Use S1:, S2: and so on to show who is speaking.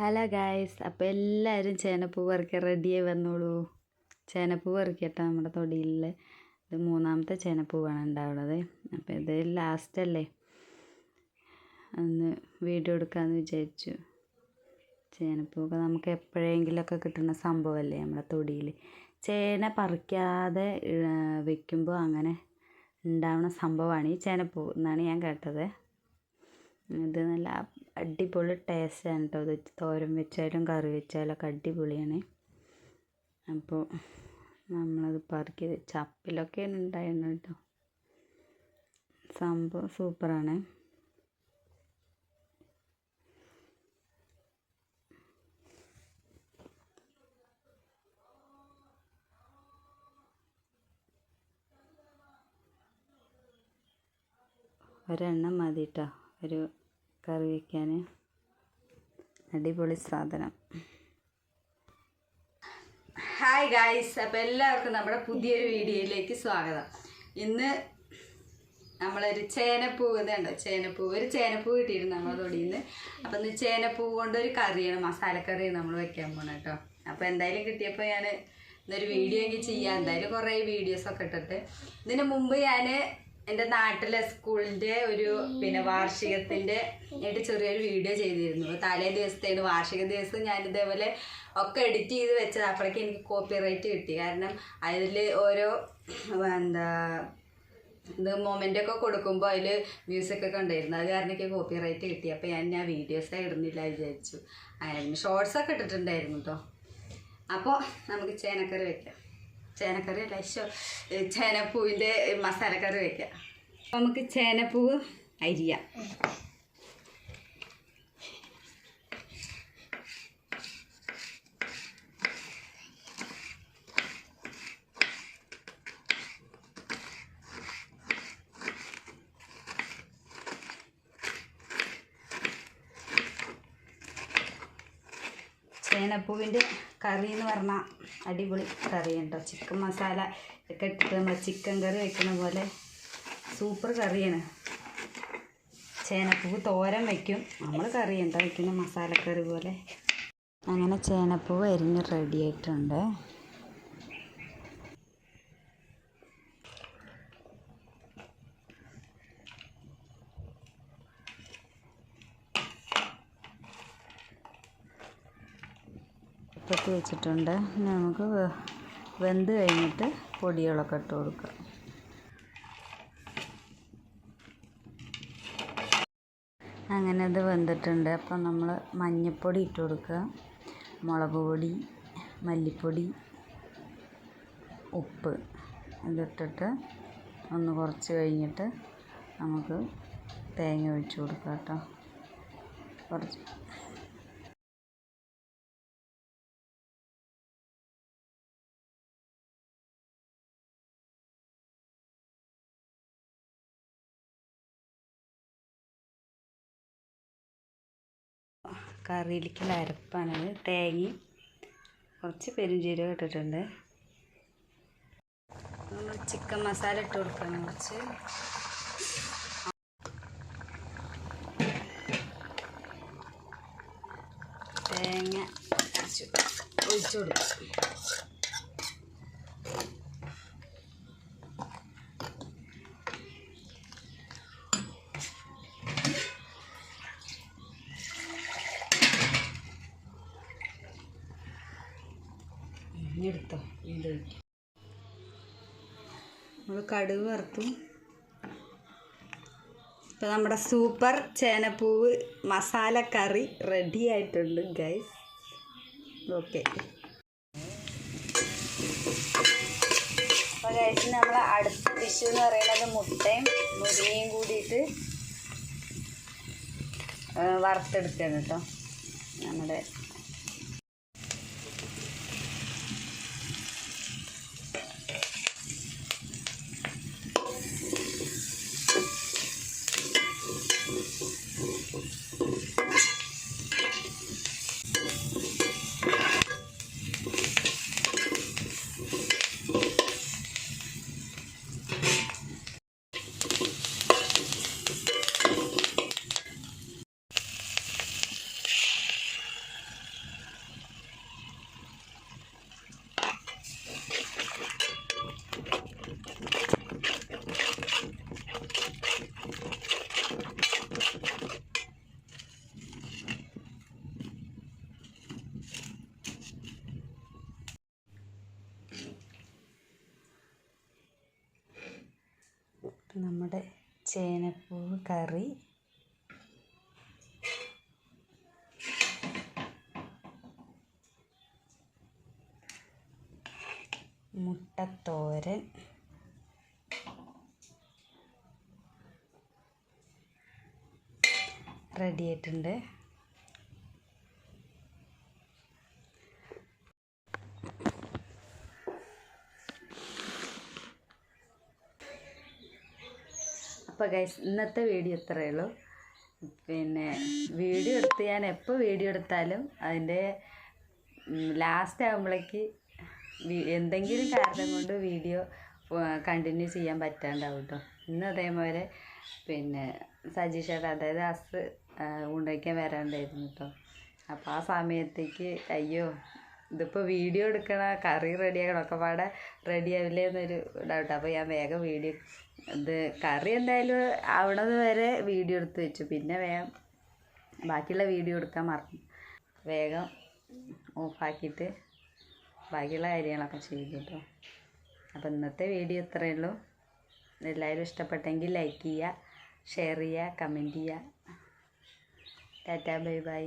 S1: Hello guys അപ്പോൾ എല്ലാവരും ചേനപ്പൂ പറിക്കാൻ റെഡിയായി വന്നോളൂ. ചേനപ്പൂ പറിക്കട്ടെ നമ്മുടെ തൊടിയിൽ ഇത് മൂന്നാമത്തെ ചേനപ്പൂവാണ് ഉണ്ടാവുന്നത് അപ്പോൾ ഇത് ലാസ്റ്റ് അല്ലേ? ഒന്ന് വീഡിയോ എടുക്കാമെന്ന് വിചാരിച്ചു. ചേനപ്പൂവൊക്കെ നമുക്ക് എപ്പോഴെങ്കിലുമൊക്കെ കിട്ടുന്ന സംഭവമല്ലേ നമ്മുടെ തൊടിയിൽ ചേന പറിക്കാതെ വെക്കുമ്പോൾ അങ്ങനെ ഉണ്ടാവുന്ന സംഭവമാണ് ഈ ചേനപ്പൂ എന്നാണ് ഞാൻ കേട്ടത്. ഇത് നല്ല അടിപൊളി ടേസ്റ്റാണ് കേട്ടോ ഇത്. തോരൻ വെച്ചാലും കറി വെച്ചാലും ഒക്കെ അടിപൊളിയാണ്. അപ്പോൾ നമ്മളത് പറക്കി ചപ്പിലൊക്കെ ഉണ്ടായിരുന്നു കേട്ടോ സംഭവം സൂപ്പറാണ് ഒരെണ്ണം മതി കേട്ടോ ഒരു കറി വയ്ക്കാൻ അടിപൊളി സാധനം. ഹായ് ഗായ്സ് അപ്പോൾ എല്ലാവർക്കും നമ്മുടെ പുതിയൊരു വീഡിയോയിലേക്ക് സ്വാഗതം. ഇന്ന് നമ്മളൊരു ചേനപ്പൂവ് ഇതുണ്ടോ ചേനപ്പൂവ് ഒരു ചേനപ്പൂ കിട്ടിയിരുന്നു നമ്മളെ തൊടിയിൽ നിന്ന് അപ്പം ഇന്ന് ചേനപ്പൂവ് കൊണ്ടൊരു കറിയാണ് മസാലക്കറിയാണ് നമ്മൾ വെക്കാൻ പോകണം കേട്ടോ അപ്പോൾ എന്തായാലും കിട്ടിയപ്പോൾ ഞാൻ ഇന്നൊരു വീഡിയോ എനിക്ക് ചെയ്യാം. എന്തായാലും കുറേ വീഡിയോസൊക്കെ ഇട്ടിട്ട്. ഇതിന് മുമ്പ് ഞാൻ എന്റെ നാട്ടിലെ സ്കൂളിന്റെ ഒരു പിന്നെ വാർഷികത്തിന്റെ ആയിട്ട് ചെറിയൊരു വീഡിയോ ചെയ്തിരുന്നു. തലേ ദിവസത്തേന് വാർഷിക ദിവസം ഞാൻ ഇതേപോലെ ഒക്കെ എഡിറ്റ് ചെയ്ത് വെച്ചത്. അപ്പോഴേക്കും എനിക്ക് കോപ്പി റൈറ്റ് കിട്ടി. കാരണം അതിൽ ഓരോ എന്താ ഇത് മൊമെന്റ് ഒക്കെ കൊടുക്കുമ്പോൾ അതിൽ മ്യൂസിക് ഒക്കെ ഉണ്ടായിരുന്നു. അത് കാരണം എനിക്ക് കോപ്പി റൈറ്റ് കിട്ടി. അപ്പോൾ ഞാൻ ഞാൻ വീഡിയോസേ ഇടുന്നില്ല വിചാരിച്ചു. അങ്ങനെ ഷോർട്സ് ഒക്കെ ഇട്ടിട്ടുണ്ടായിരുന്നു കേട്ടോ അപ്പോൾ നമുക്ക് ചേനക്കറി വെക്കാം. ചേനക്കറി അല്ല ഇഷ്ടം ചേനപ്പൂവിന്റെ മസാലക്കറി വെക്കാം. നമുക്ക് ചേനപ്പൂവ് അരിയാം. ചേനപ്പൂവിന്റെ കറി എന്ന് പറഞ്ഞാൽ അടിപൊളി കറി ഉണ്ടോ ചിക്കൻ മസാല ഒക്കെ ഇട്ടിട്ട് നമ്മൾ ചിക്കൻ കറി വെക്കുന്ന പോലെ സൂപ്പർ കറിയാണ്. ചേനപ്പൂവ് തോരൻ വയ്ക്കും നമ്മൾ കറി ഉണ്ടോ വയ്ക്കുന്ന മസാലക്കറി പോലെ. അങ്ങനെ ചേനപ്പൂവ് അരിഞ്ഞ് റെഡി ആയിട്ടുണ്ട്. അടുപ്പത്ത് വെച്ചിട്ടുണ്ട്. ഇനി നമുക്ക് വെന്ത് കഴിഞ്ഞിട്ട് പൊടികളൊക്കെ ഇട്ട് കൊടുക്കാം. അങ്ങനെ അത് വെന്തിട്ടുണ്ട്. അപ്പം നമ്മൾ മഞ്ഞൾപ്പൊടി ഇട്ട് കൊടുക്കുക. മുളക് പൊടി മല്ലിപ്പൊടി ഉപ്പ് ഇതിട്ടിട്ട് ഒന്ന് കുറച്ച് കഴിഞ്ഞിട്ട് നമുക്ക് തേങ്ങ ഒഴിച്ച് കൊടുക്കാം കേട്ടോ. കുറച്ച് കറിയിലേക്കുള്ള അരപ്പാണത് തേങ്ങയും കുറച്ച് പെരുംജീരകം ഇട്ടിട്ടുണ്ട്. നമ്മൾ ചിക്കൻ മസാല ഇട്ട് കൊടുക്കണം കുറച്ച്. തേങ്ങ ഒഴിച്ചു കൊടുക്കും. എടുത്തോ ഇത് നമ്മൾ കടുക് വറുത്തു. ഇപ്പം നമ്മുടെ സൂപ്പർ ചേനപ്പൂവ് മസാല കറി റെഡി ആയിട്ടുണ്ട് ഗൈസ് ഓക്കെ അപ്പോൾ ഗൈസ് നമ്മൾ അടുത്ത ഡിഷ് എന്ന് പറയുന്നത് മുട്ടയും മുരിങ്ങയും കൂടിയിട്ട് വറുത്തെടുക്കുകയാണ് കേട്ടോ. നമ്മുടെ നമ്മുടെ ചേനപ്പൂവ് കറി. മുട്ടത്തോരൻ. റെഡി അപ്പോൾ ഗൈസ് ഇന്നത്തെ വീഡിയോ ഇത്രയേ ഉള്ളൂ. പിന്നെ വീഡിയോ എടുത്ത് ഞാൻ എപ്പോൾ വീഡിയോ എടുത്താലും അതിന്റെ ലാസ്റ്റ് ആകുമ്പോഴേക്ക് എന്തെങ്കിലും കാരണം കൊണ്ട് വീഡിയോ കണ്ടിന്യൂ ചെയ്യാൻ പറ്റാണ്ടാവും കേട്ടോ ഇന്ന് അതേപോലെ പിന്നെ സജീഷേട്ട അതായത് അസ് ഉണ്ടാക്കാൻ വരാണ്ടായിരുന്നു കേട്ടോ അപ്പോൾ ആ സമയത്തേക്ക് അയ്യോ ഇതിപ്പോൾ വീഡിയോ എടുക്കണ കറി റെഡിയാക്കണം ഒക്കെ പാടെ റെഡി ആവില്ലേ എന്നൊരു ഡൗട്ട് അപ്പോൾ ഞാൻ വേഗം വീഡിയോ ഇത് കറി എന്തായാലും ആവണത് വരെ വീഡിയോ എടുത്ത് വെച്ചു. പിന്നെ വേഗം ബാക്കിയുള്ള വീഡിയോ എടുക്കാൻ മറന്നു. വേഗം ഓഫാക്കിയിട്ട് ബാക്കിയുള്ള കാര്യങ്ങളൊക്കെ ചെയ്തു കേട്ടോ അപ്പോൾ ഇന്നത്തെ വീഡിയോ ഇത്രയേ ഉള്ളൂ. എല്ലാവരും ഇഷ്ടപ്പെട്ടെങ്കിൽ ലൈക്ക് ചെയ്യുക ഷെയർ ചെയ്യുക കമന്റ് ചെയ്യുക. Tata bye bye